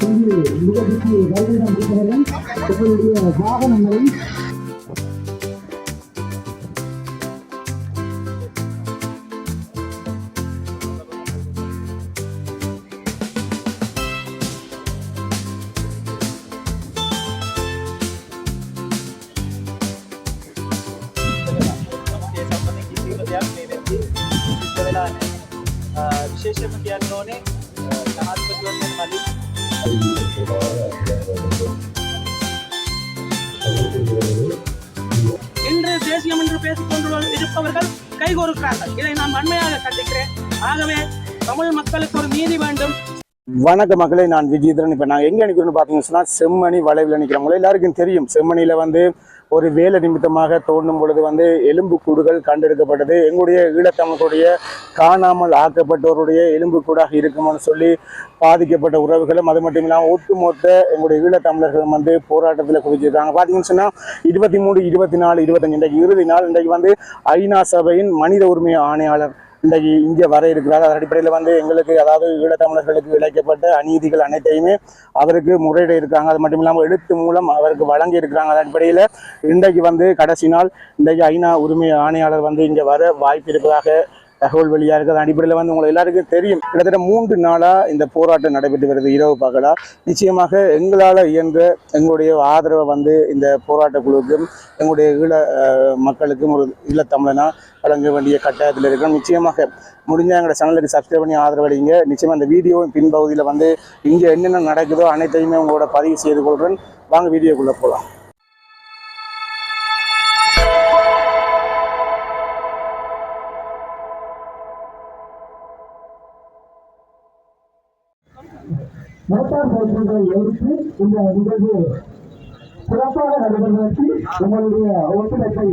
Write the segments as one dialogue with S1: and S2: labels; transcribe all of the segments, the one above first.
S1: மிக நிகழ்ச்சிக்கு வருகை தந்திருக்கிறவர்கள் உங்களுடைய வாகனங்களை
S2: கொண்டிருக்கிறது
S3: இன்று தேசியம் என்று பேசிக் கொண்டு இருப்பவர்கள் கைகோர்க்கிறார்கள். இதை நான் வன்மையாக கண்டிக்கிறேன். ஆகவே தமிழ் மக்களுக்கு ஒரு நீதி வேண்டும்.
S4: வணக்க மக்களே நான் விஜயதரன் இப்போ நாங்கள் எங்கே நிற்கிறோம்னு பார்த்தீங்கன்னு செம்மணி வளைவில் நிற்கிறவங்க எல்லாருக்கும் தெரியும். செம்மணியில் வந்து ஒரு வேலை நிமித்தமாக தோண்டும் பொழுது வந்து எலும்புக்கூடுகள் கண்டெடுக்கப்பட்டது. எங்களுடைய ஈழத்தமிழர்களுடைய காணாமல் ஆக்கப்பட்டவருடைய எலும்புக்கூடாக இருக்குமான்னு சொல்லி பாதிக்கப்பட்ட உறவுகளும் அது மட்டும் இல்லாமல் ஒட்டுமொத்த எங்களுடைய ஈழத்தமிழர்களும் வந்து போராட்டத்தில் குவிச்சிருக்காங்க பார்த்தீங்கன்னு சொன்னால் இருபத்தி மூணு இருபத்தி நாலு இருபத்தஞ்சு இன்றைக்கு இறுதி நாள். இன்றைக்கு வந்து ஐநா சபையின் மனித உரிமை ஆணையாளர் இன்றைக்கு இங்கே வர இருக்கிறார். அதன் அடிப்படையில் வந்து எங்களுக்கு அதாவது ஈழத்தமிழர்களுக்கு இழைக்கப்பட்ட அநீதிகள் அனைத்தையுமே அவருக்கு முறையிட இருக்காங்க. அது மட்டும் இல்லாமல் எழுத்து மூலம் அவருக்கு வழங்கி இருக்கிறாங்க. அதன் அடிப்படையில் இன்றைக்கு வந்து கடைசி நாள் இன்றைக்கு ஐநா உரிமை ஆணையாளர் வந்து இங்கே வர வாய்ப்பு இருப்பதாக தகவல் வெளியாக இருக்கிற அடிப்படையில் வந்து உங்களுக்கு எல்லாருக்கும் தெரியும். கிட்டத்தட்ட மூன்று நாளாக இந்த போராட்டம் நடைபெற்று வருது இரவு பகலா நிச்சயமாக எங்களால் இயன்ற எங்களுடைய ஆதரவை வந்து இந்த போராட்ட குழுவுக்கும் எங்களுடைய ஈழ மக்களுக்கும் ஒரு ஈழத்தமிழனா வழங்க வேண்டிய கட்டாயத்தில் இருக்கிறோம். நிச்சயமாக முடிஞ்ச எங்களோட சேனலுக்கு சப்ஸ்கிரைப் பண்ணி ஆதரவளிங்க நிச்சயமாக இந்த வீடியோவின் பின்பகுதியில் வந்து இங்கே என்னென்ன நடக்குதோ அனைத்தையுமே உங்களோட பதிவு செய்து கொள்கிறேன் வாங்க வீடியோக்குள்ளே போகலாம்
S1: மோட்டார் சைக்கிள்களை எடுத்து இந்த நிகழ்வு சிறப்பாக நடைபெறுவதற்கு உங்களுடைய ஒத்துழைப்பை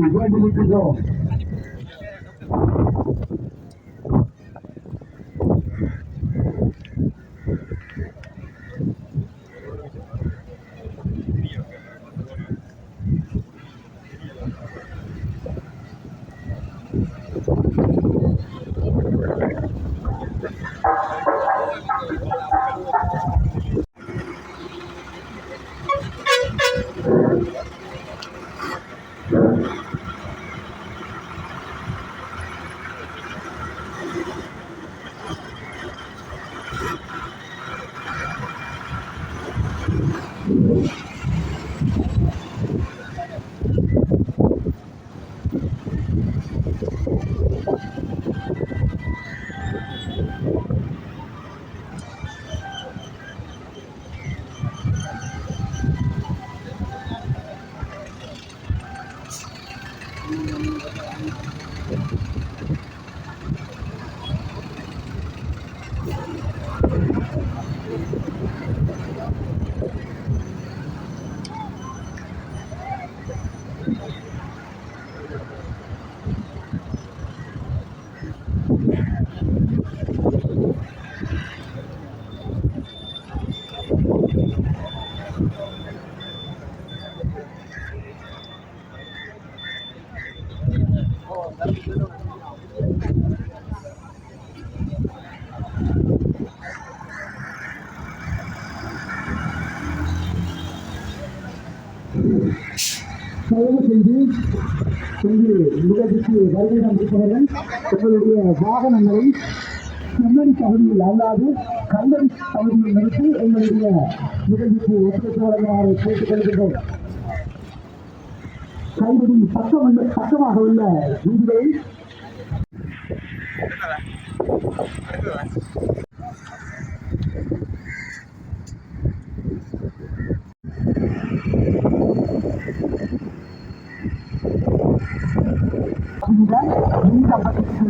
S1: தயவு செய்து செய்து நிகழ்ச்சிக்கு வருகை தந்திருப்பவர்கள் உங்களுடைய வாகனங்களை செம்மணி பகுதியில் அல்லாது கல்லடி பகுதியில் நிறுத்தி எங்களுடைய நிகழ்ச்சிக்கு ஒத்துழைப்பு வழங்குமாறு கேட்டுக்கொள்கின்றோம் கைவிடி பக்கம் பக்கமாக உள்ள வீடுகளில் இந்த நீண்டப்பட்டிற்கு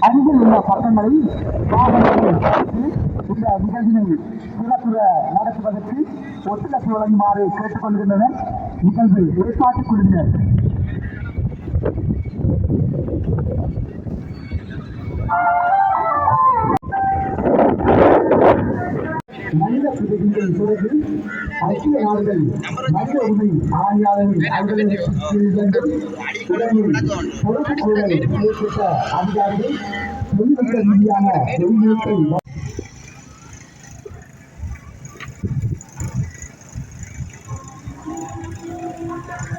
S1: அருகில் உள்ள பட்டங்களை வாகனங்களில் இந்த நிகழ்வினை சிறப்புற நடத்துவதற்கு ஒத்துழைப்பு வழங்குமாறு கேட்டுக்கொள்கின்றனர். நிகழ்வு ஏற்பாட்டுக் குழுவினர். மனித பிரதிநிதிகள் பிறகு ஐக்கிய நாடுகள் மனித உரிமை ஆணையாளர்கள் அல்லது பொறுப்பு சூழலை ஏற்பட்ட அதிகாரிகள் தொழில்நுட்ப ரீதியான வெளியீட்டை Thank you.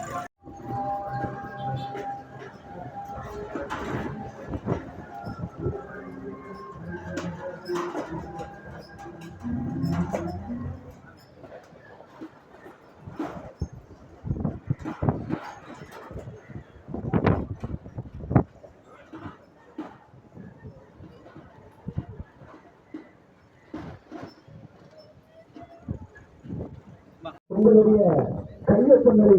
S1: உங்களுடைய கையொப்பங்களை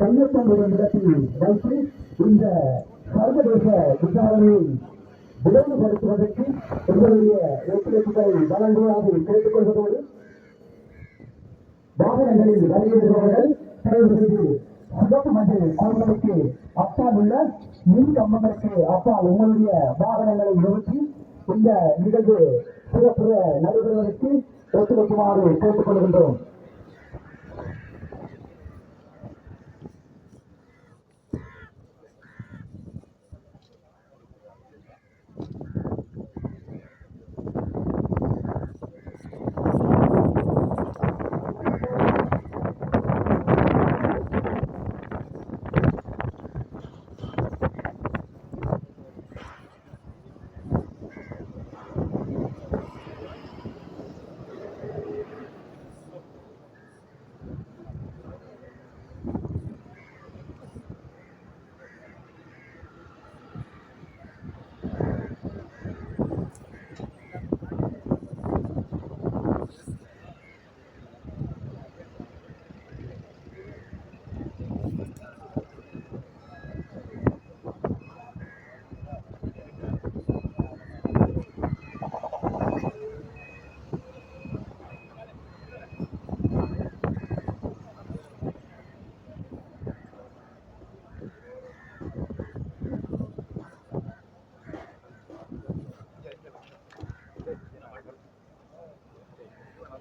S1: கையொப்பங்களின் இடத்தில் வைத்து இந்த சர்வதேச விசாரணையை விரைவுபடுத்துவதற்கு உங்களுடைய ஒத்துழைப்புகளை வழங்குவதாக கேட்டுக்கொள்வதோடு வாகனங்களில் வருகிறவர்கள் தயவு செய்து சிவப்பு மஞ்சள் அவர்களுக்கு அப்பால் உள்ள மின் கம்பங்களுக்கு அப்பால் உங்களுடைய வாகனங்களை நிறுத்தி இந்த நிகழ்வு சிறப்புற நடைபெறுவதற்கு ஒத்துழைக்குமாறு கேட்டுக் கொள்கின்றோம்.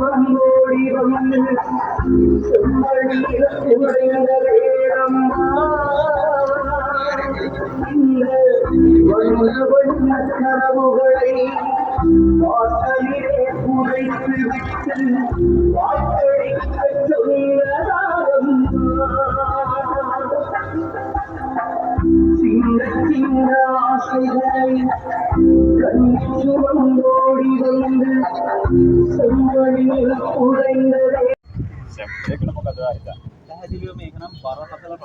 S1: கண்ணோடி வந்து செம்மடியில் வாசலிலே விட்டு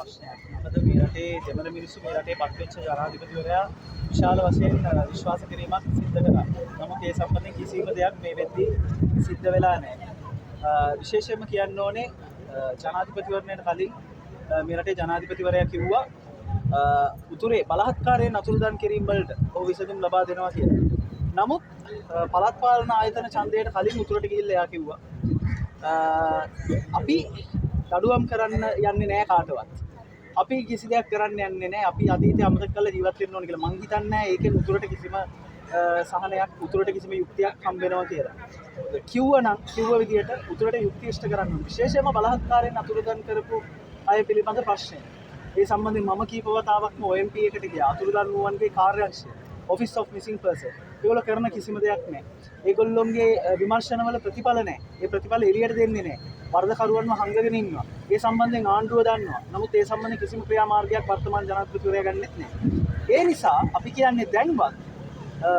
S2: ප්‍රශ්නයක් මොකද මේ රටේ දෙමළ මිනිස්සු මේ රටේ පත්වෙච්ච ජනාධිපතිවරයා විශාල වශයෙන් අ, විශ්වාස කිරීමක් සිද්ධ කරා නමුත් ඒ සම්බන්ධයෙන් කිසිම දෙයක් මේ වෙද්දී සිද්ධ වෙලා නැහැ. අ, විශේෂයෙන්ම කියන්න ඕනේ අ, ජනාධිපතිවරණයට කලින් අ, මේ රටේ ජනාධිපතිවරයා කිව්වා අ, උතුරේ බලහත්කාරයෙන් අතුරුදන් කිරීම වලට ඔහු විසඳුම් ලබා දෙනවා කියලා. නමුත් අ, පළාත් පාලන ආයතන ඡන්දයට කලින් උතුරට ගිහිල්ලා එයා කිව්වා අ, අපි දඩුවම් කරන්න යන්නේ නෑ කාටවත්. අපි කිසි දෙයක් කරන්න යන්නේ නෑ අපි අතීතය අමතක කරලා ජීවත් වෙන්න ඕන කියලා. මං හිතන්නේ ඒකෙන් උතුරට කිසිම අ, සහනයක් උතුරට කිසිම යුක්තියක් හම්බ වෙනවා කියලා. කිව්වනම් කිව්ව විදිහට උතුරට යුක්ති ඉෂ්ට කරන්න ඕනේ. විශේෂයෙන්ම බලහත්කාරයෙන් අතුරුදන් කරපු අය පිළිබඳ ප්‍රශ්නය. ඒ සම්බන්ධයෙන් මම කීප වතාවක්ම OMP එකට ගියා. අතුරුදන් වූවන්ගේ කාර්යාංශය. Office of Missing Person. ඒගොල්ලෝ කරන කිසිම දෙයක් නැහැ. ඒගොල්ලොන්ගේ අ, විමර්ශනවල ප්‍රතිඵල නැහැ. ඒ ප්‍රතිඵල එළියට දෙන්නේ නැහැ. වරදකරුවන්ව හංගගෙන ඉන්නවා. ඒ සම්බන්ධයෙන් ආණ්ඩුව දන්නවා. නමුත් ඒ සම්බන්ධයෙන් කිසිම ක්‍රියාමාර්ගයක් වර්තමාන ජනාධිපතිවරයා ගන්නෙත් නැහැ. ඒ නිසා අපි කියන්නේ දැන්වත් අ,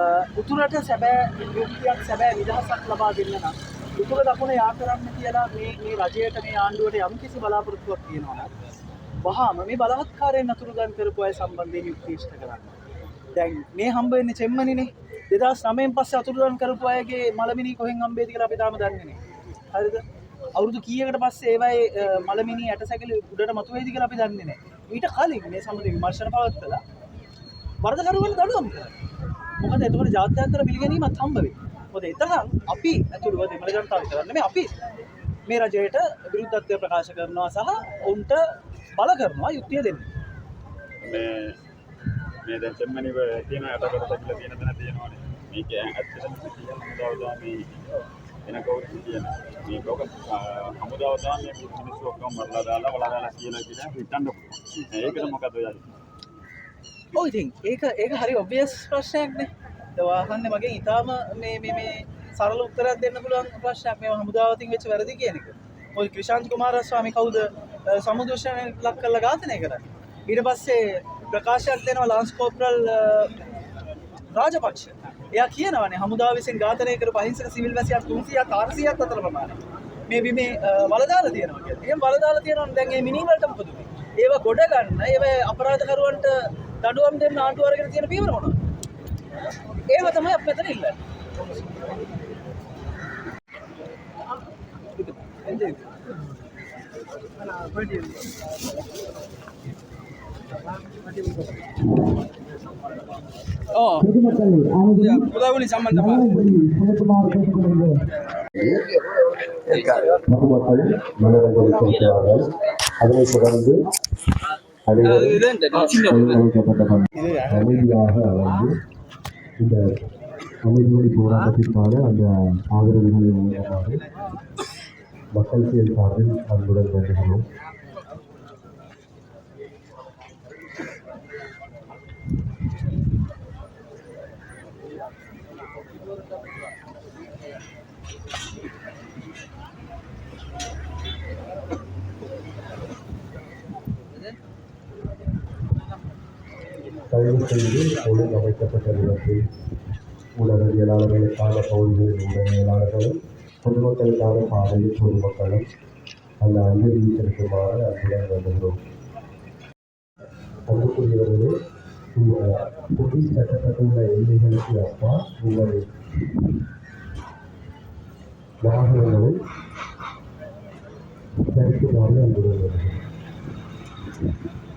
S2: උතුරට සැබෑ යුක්තියක් සැබෑ නිදහසක් ලබා දෙන්න නම් උතුර දකුණ යා කරන්න කියලා මේ මේ රජයට මේ ආණ්ඩුවට යම් කිසි බලාපොරොත්තුවක් තියෙනවා නම් වහාම මේ බලහත්කාරයෙන් අතුරුදන් කරපු අය සම්බන්ධයෙන් යුක්ති ඉෂ්ට කරන්න. දැන් මේ හම්බ වෙන්නේ චෙම්මනිනේ. 2009න් පස්සේ අතුරුදන් කරපු අයගේ මලමිනි කොහෙන් හම්බෙයිද කියලා අපි තාම දන්නේ නැහැ. හරිද? අවුරුදු කීයකට පස්සේ ඒවයි අ, මලමිනි ඇටසැකිලි උඩට මතුවේද කියලා අපි දන්නේ නැහැ. ඊට කලින් මේ සම්බන්ධ විමර්ශන පවත්වලා වරදකරුවන්ට දඩුවම් කරා. මොකද එතකොට ජාත්‍යන්තර පිළිගැනීමත් හම්බ වෙයි. මොකද එතරම් අපි ඇතුළුව දෙමළ ජනතාව විතරක් නෙමෙයි අපි මේ රජයට විරුද්ධත්වය ප්‍රකාශ කරනවා සහ ඔවුන්ට බල කරනවා යුක්තිය දෙන්න.
S5: මේ මේ දැන් සෙම්මනිව තියෙන යටකට කියලා තියෙන තැන තියෙනවානේ. මේක ඇත්තටම කියන හමුදාව මේ එන කවුරුත් කියන මේ ලෝක හමුදාව තමයි මේ මිනිස්සු ඔක්කොම මරලා දාලා වලා දාලා කියලා කියන හිතන්න පුළුවන්. ඒකද මොකද ඔයාලි?
S2: ඔව් ඉතින් ඒක ඒක හරි ඔබ්වියස් ප්‍රශ්නයක්නේ. දවාහන්නේ මගෙන් ඊටාම මේ මේ මේ සරල උත්තරයක් දෙන්න පුළුවන් ප්‍රශ්නයක් මේ හමුදාවතින් වෙච්ච වැරදි කියන එක. මොකද ක්‍රිෂාන්ත කුමාරස්වාමී කවුද අ, සමුදෘෂණය ලක් කරලා ඝාතනය කරන්නේ. ඊට පස්සේ ප්‍රකාශ අර්තයනවා ලාන්ස් කෝප්‍රල් රාජපක්ෂ එය කියනවන හමුදා විසින් ඝාතනයකර පහිංසක සිවිල් වැසියක් තුන්සිය තාර්සියක් අතර ප්‍රමාණ මේ බිමේ වලදාල තියෙනවා ඒ වලදාල තියෙනවා දැන්ගේ මිනිවලටම පුදුමයි ඒව ගොඩ ගන්න ඒව අපරාධකරුවන්ට දඩුවම් දෙන්න ආණ්ඩුව අරගෙන තියෙන පීවර මොනවද? ඒව තමයි අපි මෙතන ඉල්ලන්නේ.
S3: එන්නේ. சம்பந்தமா?
S6: பொதுமக்கள் மனரஞ்சலித்திருக்கிறார்கள் அதனைத் தொடர்ந்து அமைதியாக அமர்ந்து இந்த அமைதிமொழி போராட்டத்திற்கான அந்த ஆதரவுகளை வழங்குமாறு மக்கள் செயல் சார்பில் அன்புடன் வேண்டுகிறோம் தயவு செய்து அமைக்கப்பட்ட இடத்தில் உலகவியலாளர்களுக்கான பகுதிகளில் உலகவியலாளர்களும் பொதுமக்களுக்கான பாதையில் பொதுமக்களும் அந்த அஞ்சலியை செலுத்துமாறு அன்புடன் வேண்டுகிறோம். அன்புக்குரியவர்களே இந்த புவி சட்டப்பட்டுள்ள எல்லைகளுக்கு அப்பா உங்கள் வாகனங்களை தரிக்குமாறு அன்புடன் வேண்டுகிறோம் அனைவரும்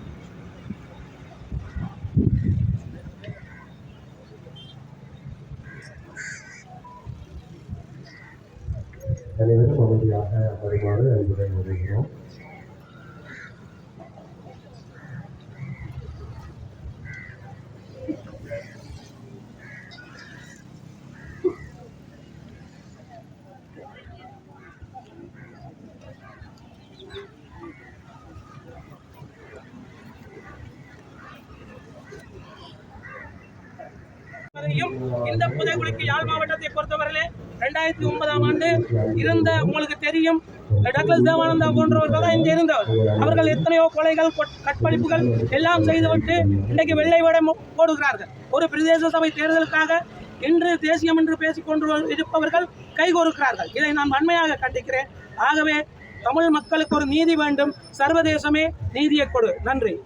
S3: வரையும் இந்த புதைகுழிக்கு யாழ் மாவட்டத்தை பொறுத்தவரையிலே ரெண்டாயிரத்தி ஒன்பதாம் ஆண்டு இருந்த உங்களுக்கு தெரியும். டக்ளஸ் தேவானந்தா போன்றவர்கள் தான் இங்கே இருந்தவர். அவர்கள் எத்தனையோ கொலைகள் கொட்- கற்பழிப்புகள் எல்லாம் செய்துவிட்டு இன்றைக்கு வெள்ளை வேடம் போடுகிறார்கள். ஒரு பிரதேச சபை தேர்தலுக்காக இன்று தேசியம் என்று பேசிக்கொண்டு இருப்பவர்கள் கைகோருக்கிறார்கள் இதை நான் வன்மையாக கண்டிக்கிறேன். ஆகவே தமிழ் மக்களுக்கு ஒரு நீதி வேண்டும். சர்வதேசமே நீதியை கொடு. நன்றி.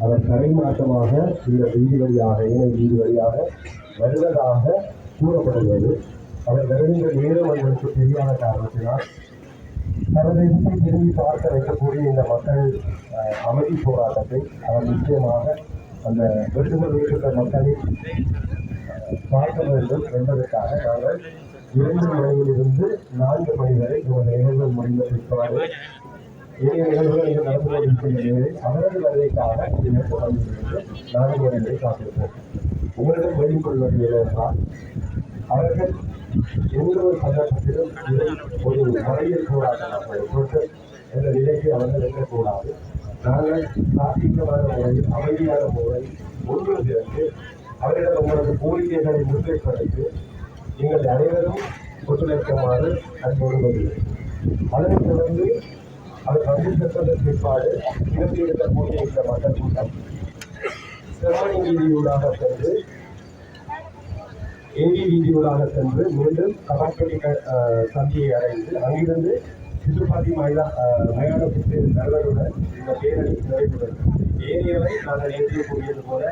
S6: அவர் கரைமாற்றமாக இந்த வீதி வழியாக இணை வீதி வழியாக வருவதாக கூறப்படுகிறது. அவர் வருகின்ற நேரம் அவர்களுக்கு தெரியாத காரணத்தினால் சர்வதேசத்தை திரும்பி பார்க்க வைக்கக்கூடிய இந்த மக்கள் அமைதி போராட்டத்தை அவர் நிச்சயமாக அந்த விருதுகள் இருக்கிற மக்களை பார்க்க வேண்டும் என்பதற்காக நாங்கள் இரண்டு மணியிலிருந்து நான்கு மணி வரை இந்த நிகழ்வு முடிந்த பிற்பாடு ஏனைய நிகழ்வுகள் இங்கு நடந்து கொண்டிருக்கின்ற அவரது வருகைக்காக இதை தொடர்ந்து நான்கு மணி காத்திருப்போம் உங்களிடம் வேண்டிக் என்னவென்றால் அவர்கள் எந்த ஒரு சந்தர்ப்பத்திலும் ஒரு முறையில் போராட்டமாக ஒரு என்ற நிலைக்கு அவர்கள் இருக்கக்கூடாது நாங்கள் சாத்தியமான முறையில் அமைதியான முறையில் ஒன்று சேர்ந்து அவரிடம் உங்களது கோரிக்கைகளை முன்வைப்பதற்கு நீங்கள் அனைவரும் ஒத்துழைக்குமாறு அன்போடு வருகிறேன் அதனைத் தொடர்ந்து அவர் வந்து சென்றதன் பிற்பாடு இருந்து இருக்கக்கூடிய இந்த மக்கள் கூட்டம் சிறமணி சென்று ஏரி வீதியூடாக சென்று மீண்டும் கபாக்கடி சந்தியை அடைந்து அங்கிருந்து சிசுபாத்தி மயிலா மயானத்திற்கு மயானத்துக்கு இந்த பேரணி நிறைவுடன் ஏரியாவை நாங்கள் ஏற்றிய கூறியது போல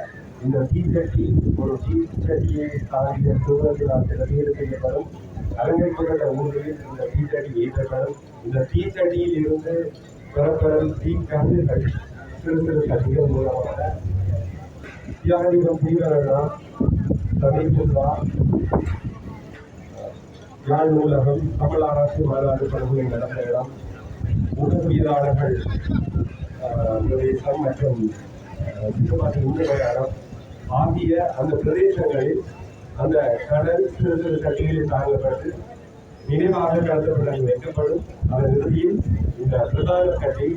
S6: இந்த தீச்சட்டி ஒரு தீச்சட்டியை தாண்டிய தூரத்தில் திறமையில் செய்யப்படும். அரங்கேற்ற ஊர்களில் இந்த டி தேர்ட்டி ஏற்றப்படும் இந்த டி தேர்ட்டியில் இருந்து பெறப்படும் தீ கருதுகள் சிறு சிறு சட்டிகள் மூலமாக தியாகிகம் தீவிரனா தமிழ் யாழ் நூலகம் தமிழ் அரசு வரலாறு படுகொலை நடந்த இடம் உடற்வியலாளர்கள் பிரதேசம் மற்றும் ஆஹ், சிசுபாட்டி உண்மையாளர் ஆகிய அந்த பிரதேசங்களில் அந்த கடல் சிறு சிறு கட்டிகளில் தாங்கப்பட்டு நினைவாக கடத்தப்பட்ட வைக்கப்படும் அதன் இறுதியில் இந்த பிரதான கட்டி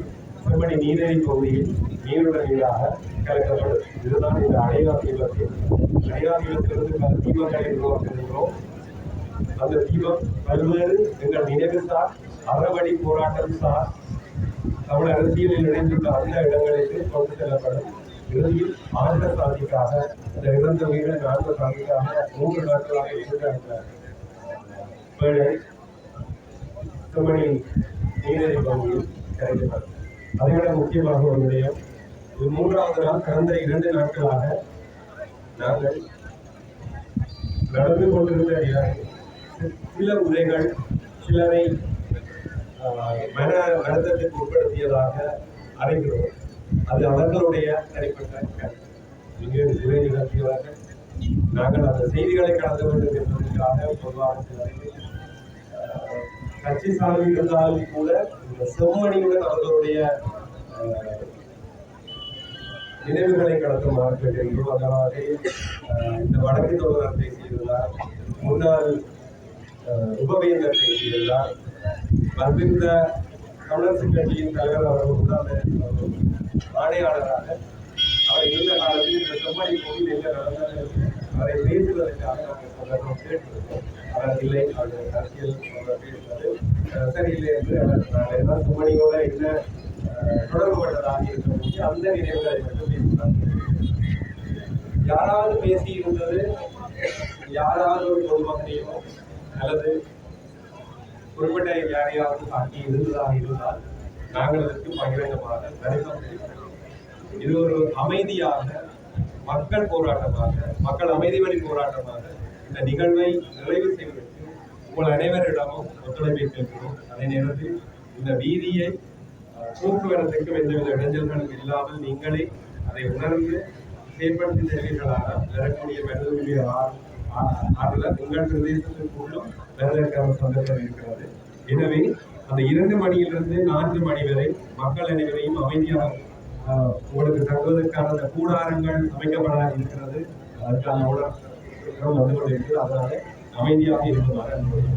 S6: செம்மணி நீரேரி பகுதியில் நீருடன் நீராக கலக்கப்படும். இதுதான் இந்த அடையாளத்திற்கு அடையாளத்திலிருந்து தீபங்களை உருவாக்குகின்றோம். அந்த தீபம் பல்வேறு எங்கள் நினைவு சார் அறவழி போராட்டம் சார் தமிழ் அரசியலில் இணைந்துள்ள அந்த இடங்களுக்கு கொண்டு செல்லப்படும். இறுதியில் ஆழ்ந்த சாதிக்காக இந்த இறந்த உயிரின் ஆழ்ந்த சாதிக்காக மூன்று நாட்களாக இருந்த அந்த சுமணி நீரடி பகுதியில் கிடைக்கிறது அதை விட முக்கியமாக ஒரு விடயம் இது மூன்றாவது நாள் கடந்த இரண்டு நாட்களாக நாங்கள் நடந்து கொண்டிருந்த சில உரைகள் சிலரை மன வருத்தத்திற்கு உட்படுத்தியதாக அறிகிறோம் அது அவர்களுடைய தனிப்பட்ட கருத்து. இங்கே உரை நிகழ்த்தியவர்கள் நாங்கள் அந்த செய்திகளை கடந்து வேண்டும் என்பதற்காக பொதுவாக ஆஹ், கட்சி சார்பில் இருந்தாலும் கூட இந்த செம்மணியுடன் அவர்களுடைய ஆஹ், நினைவுகளை கடத்துமாறு கேட்டிருக்கிறோம் அந்த வகையில் இந்த வடக்கு தோழர் பேசியிருந்தார் முன்னாள் உபவேந்தர் பேசியிருந்தார் வந்திருந்த தமிழரசு கட்சியின் தலைவர் அவர்கள் கூட ஆணையாளராக அவர் இருந்த காலத்தில் இந்த செம்மணி கோவில் என்ன நடந்தது அவரை பேசுவதற்காக நாங்கள் சந்தர்ப்பம் கேட்டிருக்கோம். அவர் இல்லை அவர் அரசியல் பேசுவது சரியில்லை என்று அவர் நாங்கள் எல்லாம் செம்மணியோட என்ன அஹ், தொடர்புபட்டதாக இருக்க அந்த நினைவுகளை மட்டும் பேசினார் யாராவது பேசி இருந்தது யாராவது ஒரு பொதுமக்களையோ அல்லது குறிப்பிட்ட யாரையாவது தாக்கி இருந்ததாக இருந்தால் நாங்கள் அதற்கு பகிரங்கமாக கருத்தம் இது ஒரு அமைதியாக மக்கள் போராட்டமாக மக்கள் அமைதி வழி போராட்டமாக இந்த நிகழ்வை நிறைவு செய்வதற்கு உங்கள் அனைவரிடமும் ஒத்துழைப்பை கேட்கிறோம். அதே நேரத்தில் இந்த வீதியை போக்குவரத்துக்கும் எந்தவித இடைஞ்சல்களும் இல்லாமல் நீங்களே அதை உணர்ந்து செயற்படுத்தி பெறக்கூடிய வரக்கூடிய மனிதனுடைய அதில் எங்கள் பிரதேசத்திற்குள்ளும் வருவதற்கான சந்தர்ப்பம் இருக்கிறது. எனவே அந்த இரண்டு மணியிலிருந்து நான்கு மணி வரை மக்கள் அனைவரையும் அமைதியாக உங்களுக்கு தங்குவதற்கான அந்த கூடாரங்கள் அமைக்கப்பட இருக்கிறது. அதுக்கான உடல் வந்து கொண்டிருக்கிறது. அதனால அமைதியாக இருக்குமாறு அன்போடு